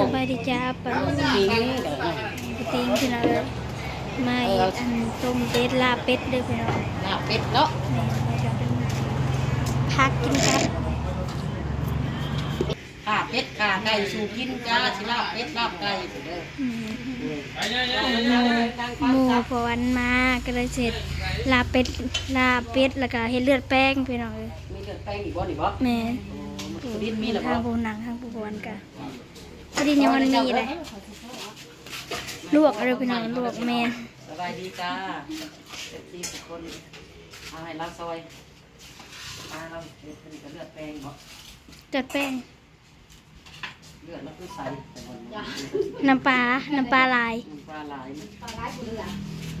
สบายดีจ้าปะลุงปิงเต็งพี่น้องเอ้ยมาอันต้มเป็ดลาเป็ดเด้อพี่น้องลาเป็ดเนาะพักกินครับขาเป็ดขาไก่สู่กินจ้าสิลาบเป็ดลาบไก่เด้ออืมตั้งหความมูซับพอวันมาก็เลยเสร็จลาเป็ดลาเป็ดแล้วก็เฮ็ดเลือดแป้งพี่น้องเอ้ยมีเลือดแป้งอีกบ่นี่บ่แม่ดินมีแล้วทางปูหนังทางปูบอนกั นพอดียังมันมีเลยลวกอะไรพี่น้องลวกแม่สบายดีจ้าเจ็ดสี่สิบคนเอาให้ลาซอยมาเราเด็ดเป็นกับเลือดแป้งบ่จัดแป้งเลือดแล้วคือใสแต่บนน้น้ำปลา น้ำปลาลายำปลาไหลน้ำปลาไหลกูเลือด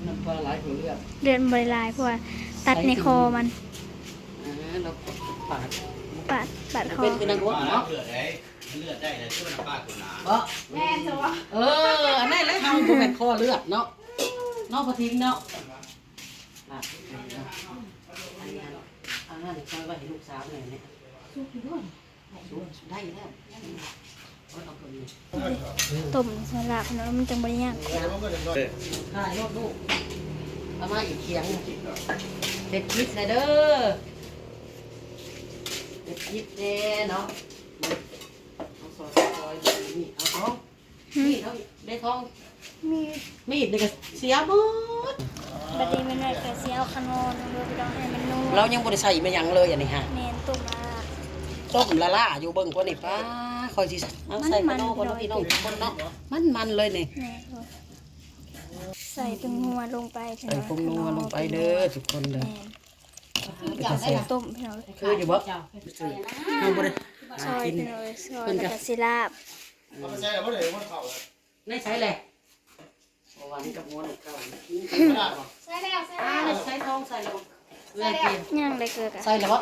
น้ำปลาไหลกูเลือดเดือนบริลายเพราะว่าตัดในคอมันเออเราปาด ปาดปาดคอเป็นคือนักวัวป้าเนาะเลือดได้เลือดได้เลยช่วยน้ำป้าคุณนาบ่แม่จ้ะเอออันนั้นแหละเฮาบ่แม่นคอเลือดเนาะเนาะพอทิ้งเนาะอะอันนี้อันนั้นซอยไว้ให้ลูกสาวหน่อยเนี่ยสุกอยู่ด้วยสุกได้แล้วเอาเอาตัวนี้ต้มสลับเนาะมันจังบริยากถ่ายรูปลูกเอามาอีกเคียงเด็ดคิดเลยเด้อ เด็ดคิดเด้เนาะเอาซอยซอยนี่เอาท้องนี่เอาได้ท้องมีมีดนี่ก็เสียหมดบัดนี้มันเลยกระเสียวขนอนเรือไปดองให้มันนุ่มเรายังบ่ได้ใส่มาหยังเลยอันนี้ฮะแมนต้มมาต้มละล่าอยู่เบิ่งคนนี่ป้าคอยสิเอาใส่ขนมคนพี่น้องทุกคนเนาะมันมันเลยนี่แม่ใส่ตึงหัวลงไปใส่ผงนัวลงไปเด้อทุกคนเด้อ แม่ใส่ต้มพี่น้องคืออยู่บ่เอาบ่ได้ซอยกินพี่น้องซอยแล้วก็สิลาบเอาไปใช่แล้วเพราะเดี๋ยวมันเข่าในใช้แหละวันกับม้วนเก่าไม่ได้หรอกอ่าใช้ทองใส่แล้วเพื่อกินย่างได้เกิดอะใส่แล้วบ่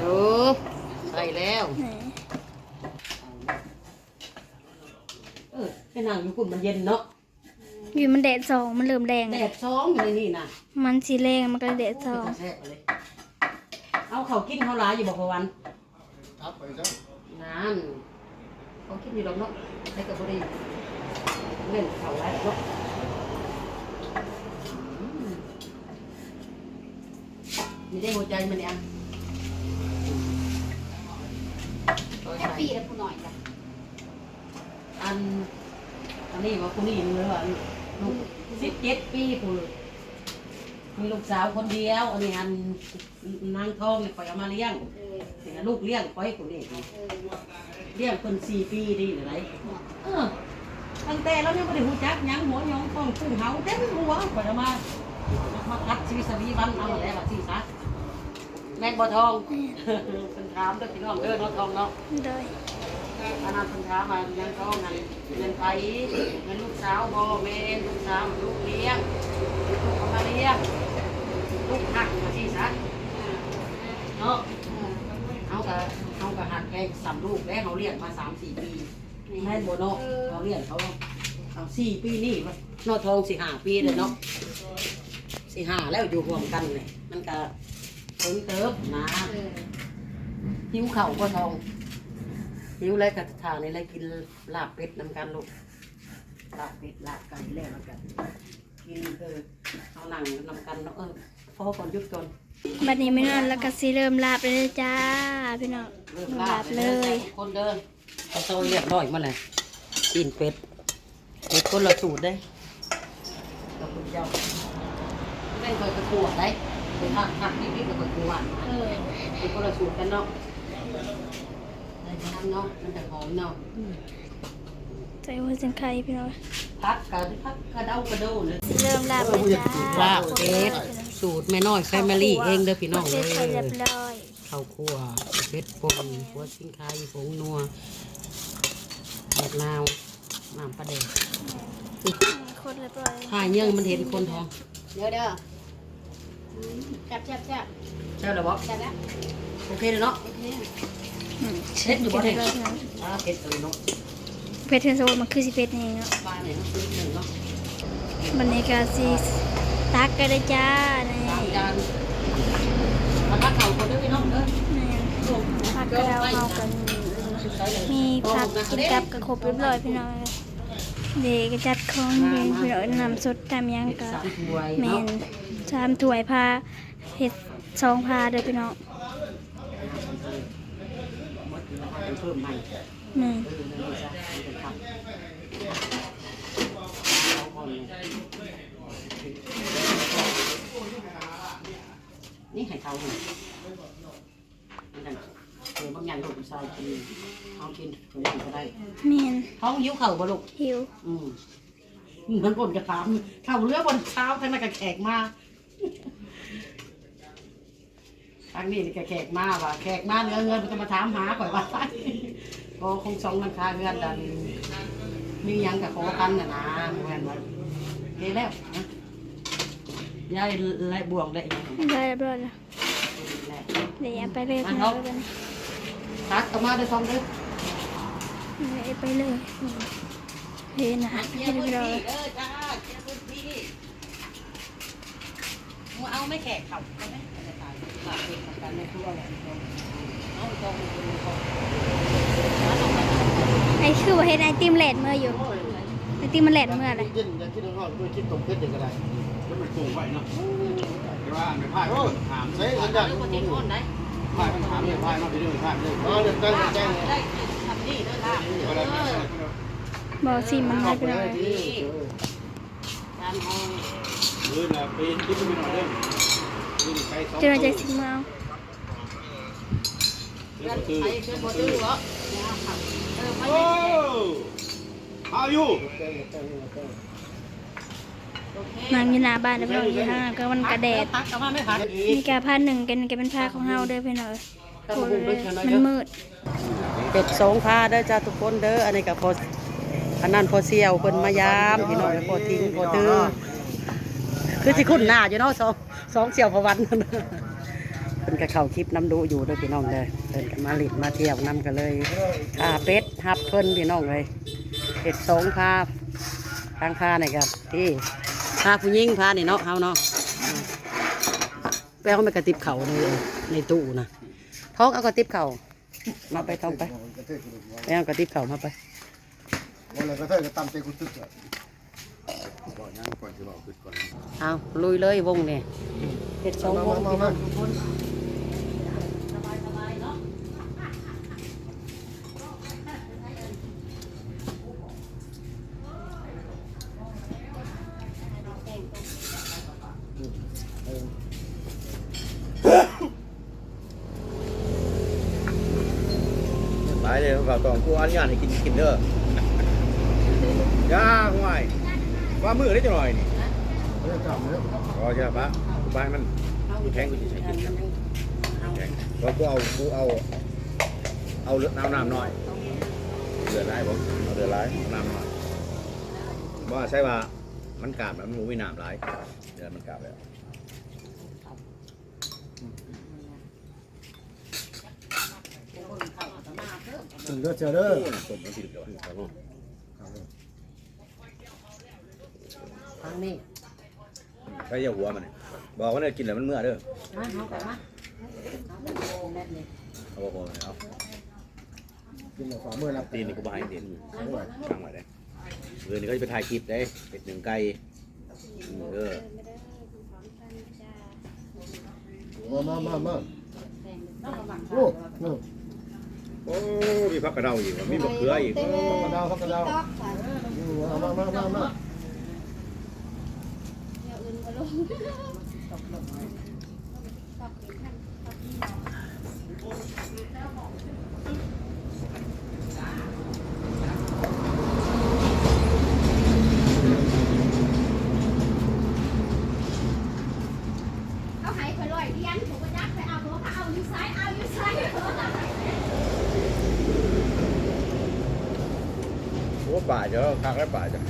เออใส่แล้วแหมเออไปนั่งอยู่คุณมันเย็นเนาะ อยู่มันแดดสองมันเริ่มแดงแดดช้องอยู่ในนี่น่ะมันสีแรงมันก็เลยแดดสองแซ่บเลยเอาเขากินเขาหลายอยู่บ่พอวันทับไปซะนั่นเขากินอยู่ดอกเนาะให้กับบ่ได้เล่นเขาหลายดอกเนาะอืมนี่ได้หัวใจมันเนี่ยแฮปปี้แล้วผู้หน่อยจ้ะอันอันนี้ว่าผู้นี้เลยว่า ลูกสิบเจ็ดปีผู้มีลูกสาวคนเดียว อันนี้อันนางทองเนี่ยปล่อยเอามาเลี้ยงเนี่ยลูกเลี้ยงปล่อยผู้นี้เลี้ยงคนสี่ปีดีหรือไรเออตั้งแต่เราเนี่ยไม่ได้หูจักหยังหัวหยองต้องกุ้งเฮาเต็มหัวปล่อยเอามามาคัดชีวิตสวีวันเอาอะไรแบบสี่ซะแมงบัวทองเป็นถามเด้อพี่น้องเด้อน้องทองเนาะโดย อันนั้นคุณช้ามาเลี้ยงท้องนั่นเงินไผเงินลูกสาวบ่แม่นลูกสาวลูกเลี้ยงลูกเอามาเลี้ยงลูกหักมาสิซะเนาะเอากะเอากะหักแกสามลูกแล้วเขาเลี้ยงมาสามสี่ปีแม่นบ่เนเขาเลี้ยงเขาเอาสี่ปีนี่นอทองสี่ห้าปีเลยเนาะสี่ห้าแล้วอยู่รวมกันเลยมันก็ถึงเติบนะหิวเข่าก็ทอง หิวอะไรกับทานนี่อะไรกินลาบเป็ดนำกันลูกลาบเป็ดลาบไก่แล้วแล้วกันกินคือเอาหนังนำกันเนาะเออพอก่อนหยุดก่อนบัดนี้ไม่นอนแล้วก็สิเริ่มลาบเลยเด้อจ้าพี่น้องเริ่มลาลาบบเลยทุกคนเดินเอาโซ่เรียบร้อยมาเลยกินเป็ดเป็ดคนละสูตรได้กับคุณเจ้าไม่เคยกระขวดได้เป็นผักผักนิดๆกับกระขวดเออเป็นคนละสูตรกันเนาะ ได้ทำเนาะ มันจะหอมเนาะใส่หัวเส้นไข่พี่น้องพักกระพักกระเด้ากระโดดเลยสิเริ่มลาบเลยจ้าลาบเป็ดสูตรแม่น้อยแฟมิลี่เองเด้อพี่น้องเสเลร็จไปเรียยบร้อยข้าวคั่วเป็ดปนหัวชิงไข่ผงนัวดอกนาวน้ำปลาแดงคนเรียบร้อยถ่ายเยื่องมันเห็นคนท้องเดี๋ยวเด้อจับจับจับใช่หรือเปล่าจับแล้วโอเคเลยเนาะโอ เคอืมเผ็ดอยู่บ่เนี่ยเผ็ดอ่าเผ็ดเลยเนาะเผ็ดเทนโซมันคือสิเผ็ดนี่เนาะปลาเนี่ยนิดหนึ่งเนาะบันนี้ก็สิตักกันเลยจ้านี่สามจานมาทักเข่าคนเด้อพี่น้องเด้อนี่ผักกระเดาเฮากัน มีผักกินกับกระครบเรียบร้อยพี่น้องเลยเด็กก็จัดของเย็นพี่น้องนำสดตามหยังกะสามถ้วยแมเนาะนชามถ้วยพาเห็ดซองพาเด้อพี่น้องันเพิ่มใหม่แม่นนี่ไข่เทาเนี่ยนี่กันเออบางอย่างลูกชายกินท้องกินคนนี้ก็ได้แม่นท้องหิวเข่าบ่ลูก หิวอืมมือนคนกระถามเข่าเรือบนเช้าทั้งนั้นก็แขกมา ทางนี้นี่ก็แขกมาว่ะแขกมาเนื้อเงินมันก็มาถามหาข่อยว่าก็คงสองนันคาเงินดันมีหยังกับขอกันน่ะนะเหมือนว่าเฮ้แล้วนะยายไล่บ่วงได้ยังได้เรียบร้อยแล้วแหละเดี๋ยวไปเลยพี่น้องเลยตักออกมาด้วยซองเด้อเดี๋ยวไปเลยเฮ้ยนะเรียบร้อยเด้อจ้าเจ้าพื้นที่มึงเอาไม่แขกเขาใช่ไหมจะตากเป็นประกันในครัวแหละเอาตรงตรงตรงไอ้คือว่าเห็นไอติมแหลดเมื่ออยู่ไอติมมันแหลดเมื่อเลยเย็นอยากกินข้าวด้วยกินต้มเป็ดเด็กก็ได้แล้วมันสูงไว้เนาะแต่ว่าไม่พลาดโอ้ถามใช้สัญได้ญาณคนที่โอนได้พลาดมันถามเลยพลาดมาไปเรื่อยพลาดเลยอ๋อเด็กตั้งใจได้ทำนี่เด้อล่ะเวลาเออบอสิมันไม่เป็นไรตามห้องเลื่อนละปีนคิดไปหน่อยเด้อลื่อง เจอใจสิมาเอาเลื่เงิอนนตื้อไปเชิญบ่ตื้อเหรอเออไปโอ้เอาอยู่นางอยู่หน้าบ้านแล้วพี่น้องอยู่ข้างหน้าก็มันกระแดดพักกลับมาไม่พักมีกาผ้าหนึ่งกันกันเป็นผ้าของเฮาเด้อพี่น้องโอ้ยมันมืดเป็ดสองพาเด้อจ้าทุกคนเด้ออันนี้ก็พออันนั้นพอเสี่ยวเพิ่นมายามพี่น้องพอทิ้งพอตื้อ คือสิคุ้นหน้าอยู่เนาะสองสองเสี่ยวพอวันเพิ่นก็เข้าคลิปน้ำดูอยู่เด้วยพี่น้องเลยเพิ่นก็มาลิดมาเที่ยวนํกันเลยพาเป็ดฮับเพิ่นพี่น้องเลยเป็ดสองพาทางพานี่ครับที่พาผู้หญิงพานี่เนาะเฮาเนาะอ่าไปเอาไปกระติบเข่าในในตู้นะท้องเอากระติบเข่ามาไปท้องไปไปเอากระติบเข่ามาไปวันเลยก็เท่ากับตำเตกุตึกอะ บอกยังก่อนจะบอกขึ้นก่อนเอาลุยเลยวงเนี่ยเป็ดสองวงพี่น้องหลายเลยเขาต้องกูอนุญาตให้กินกินเด้อย่าห่วย ว่ามือได้จังหน่อยนี่เรื่องจำเนี่ยพอจะปะบ้านมันกูแทงกูจะใช้กินครับแทงเพราะกูเอากูเอา เอาเลือดน้ำน้ำหน่อยเดือดร้ายผมเอาเดือดร้ายน้ำหน่อยว่าใช่ว่ามันกาบมันหมูไม่น้ำร้ายเดือดมันกาบแล้วถึงเด้อเจอเด้อผมมันติดเดี๋ย ครับผมทางนี้ใช้ยาหัวมันเนี่ยบอกว่าเนี่ยกินแล้วมันเมื่อเด้อมาเอาไปมาแน่นเลยเอาบอกมันเอากินแล้วฝ่ามือรับตีนนี่กูบายตีนตั้งไว้เลยเออนี่เขาจะไปถ่ายคลิปได้เป็ดหนึ่งไก่เออมามามามาโอ้โหโอ้มีพักกระเดาอีกว่ะมีมะเขืออีก พักกระดาวพักกระดาวมามามามา เอาให้ข่อยลอยเรียนผมก็ยักไปเอาหัวเขาเอาอยู่ซ้ายเอาอยู่ซ้ายโอ้ป่าเจ้าคักแล้วป่าจ้ะ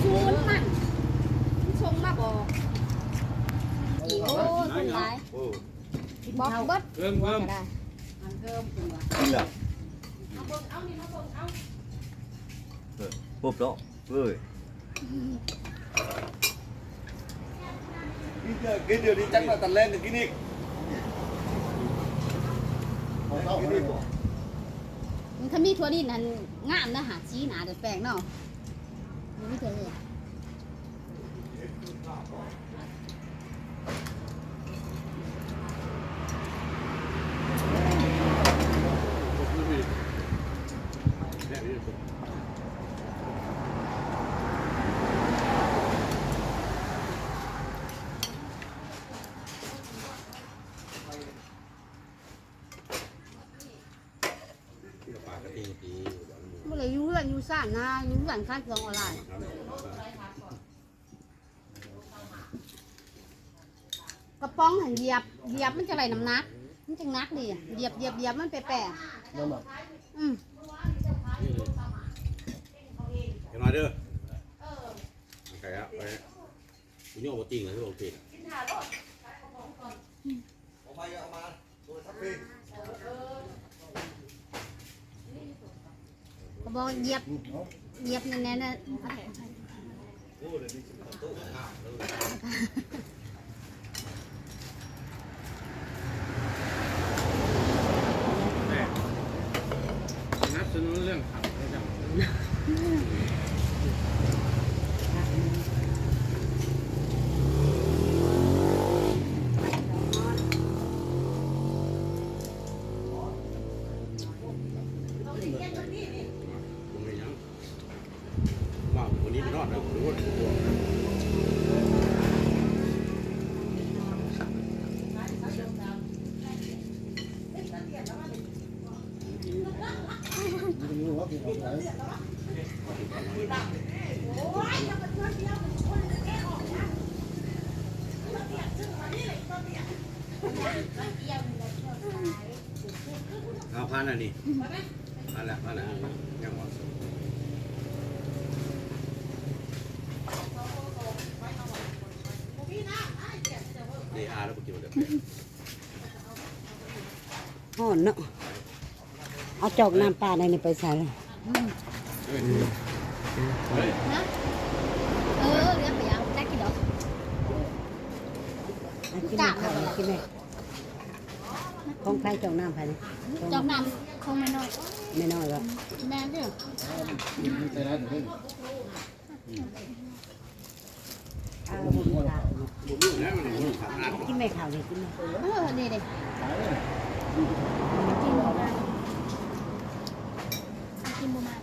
ชูนมันชงมาบอกโอ้คนหลาย โอ้ บอกเบิดเพิ่มเพิ่มก็ได้กินละปุ๊บแล้วเฮ้ยกินเดี๋ยวนี้จังมาตันแรกกินอีกของเขาให้บอกมันถ้ามีถั่วดินนั่นงามนะหาชี้หนาเดี๋ยวแปลงเนาะมันไม่ถั่วเลย ปากกระตีตี เมื่ อไรอยู่เพื่อนอยู่ซ่านนะอยู่เพื่อนข้างเครื่องออนไลน์กระป๋องหันเหยียบเหยียบมันจะไรน้ำหนัก มันจะหนักดิเหยียบเหยียบเหยียบมันแปะน้ำหนักๆอืมเห็นหน่อยเด้อโอเคครับไปคุณโยกมาติ่งเลยที่โอเคกระบอกเหยียบเอาเหยี บอกเย็บเย็บแน่นๆนะ วันนี้ไม่รอดแล้วรู้ว่าไม่รู้ว่ากินของไหนเอาพันอันนี้พันละพันละยังหมดเดอาแล้วกูกินหมดเลย ห่ อนเนาะเอาจอกน้ำปลาในนี่ไปใส่เลยเฮ้ยเฮ้ยนะเออเรียกไปยังได้กี่ดอกกินน้ำข้าวกินเลยของใครจอกน้ำใครนี่จอกน้คงไม่น้อยไม่น้อยหรอกำแม่เด้อมีใจร้ายถึงได้เอาบุญค่ะบุญลูกนะมันบุญขับนัดกินไม่ข้าวเลยกินไม่เออนี่เด้ขายเลย กินบ่มากินบ่มา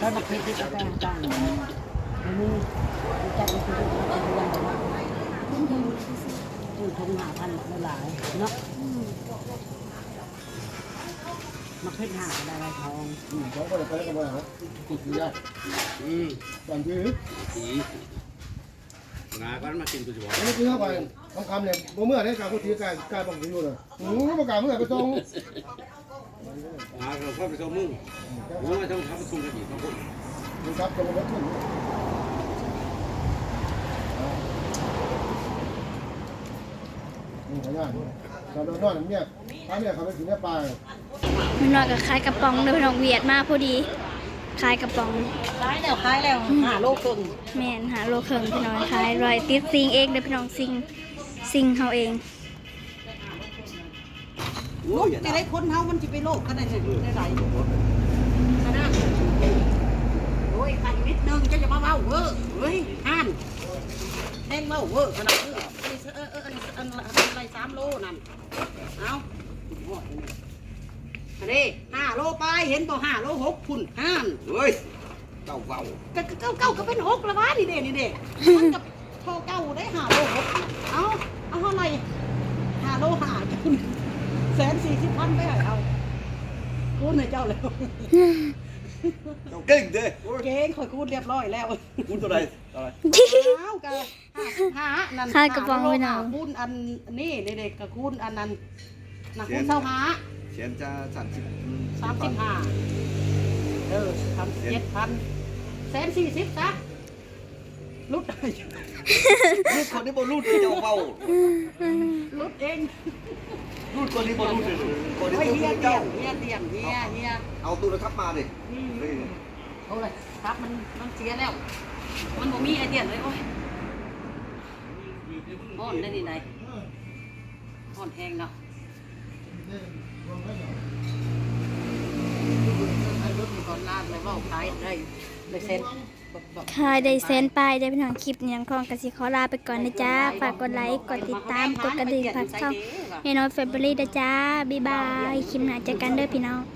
ตอนมาคิดที่จะไปต่างๆนี่จัดไปคือวันวันทุ่มทุนทุ่มทุนหาพันหลายเนาะมาคิดหาอะไรทองอืมเขาก็เลยไปกันมาครับติดยากอืมบางทีสี งาก็มากินกูจะบอกอันนี้คือเข้าไปทองคำเนี่ยบ่เมื่อได้การพูดทีกายกายบอกอยู่เลยอืมประกาศเมื่อไปตรงงาเราเข้าไปส่งมึงมึงว่าต้องทำส่งกันอีกต้องพูดดูครับตรงรถขึ้นนี่ขยันตอนนอนเนี่ยถ้าเนี่ยเขาไปถึงเนี่ยปลายไม่น้อยก็คล้ายกระป๋องเด้อพี่น้องเวียดมาพอดี คล้ายกระป๋องคล้ายแล้วคล้ายแล้วหาโลกครึ่งแม่นหาโลเคิงพี่น้องคล้ายรอยติดซิงเองเด้อพี่น้องซิงซิงเฮาเองโอ้ยอย่าจะได้คนเฮามันสิไปโลกกันได้ไงได้หลายขนาดโอ้ยขันนิดนึงจะจะมาเว้าเว้อเฮ้ยห่านแดงเว้าเว้อขนาดเออเออเออเอออันอะไรสามโลนั่นเอา อันนี้ห้าโลไปเห็นบ่ห้าโลหกพุ่นห่านเฮ้ยเก่าเก่าก็เก้าเก้าก็เป็นหกละวะนี่เด้นี่เด้มันกับเท่าเก้าได้ห้าโลหกเอาเอาเท่าไหร่ห้าโลห้าคุณแสนสี่สิบพันไปให้เอาคูณให้เจ้าแล้วเก่าเก่งเด้เก่งคอยคูณเรียบร้อยแล้วคุณตัวใดตัวใดเอากะห้านั่นคล้ายกระป๋องไว้หน่อยคูณอันนี่เด็กๆกับคูณอันนั้นนักคูณเท่าหา เขียนจะสั่นสิบสามสิบห้าเออสามสิบเจ็ดพันแสนสี่สิบซะลุดรูดคนนี้บอรูดที่จะเบาลุดเองรูดคนนี้บอรูดเลยคนนี้เฮ้ยต้องเฮียเจ้าเตียมเฮียเตียมเฮียเฮียเอาตัวนะครับมาดิโอ้ยครับมันมันเสียแล้ว มันบ่มีไอเดียนเลยโอ้ยอ่อนได้ดีไหนอนแห้งเนาะ ให้รถมีก่อนลายว่าขายได้เซ็นได้แสนปได้เป็นของคลิปนี้น้องทองกสิขอลาไปก่อนนะจ๊ะ ฝากกดไลค์ กดติดตาม กดกระดิ่งฝากช่องแน่นอนเฟเบอรี่นะจ๊ะ บ๊ายบาย คลิปหน้าเจอกันเด้อพี่น้อง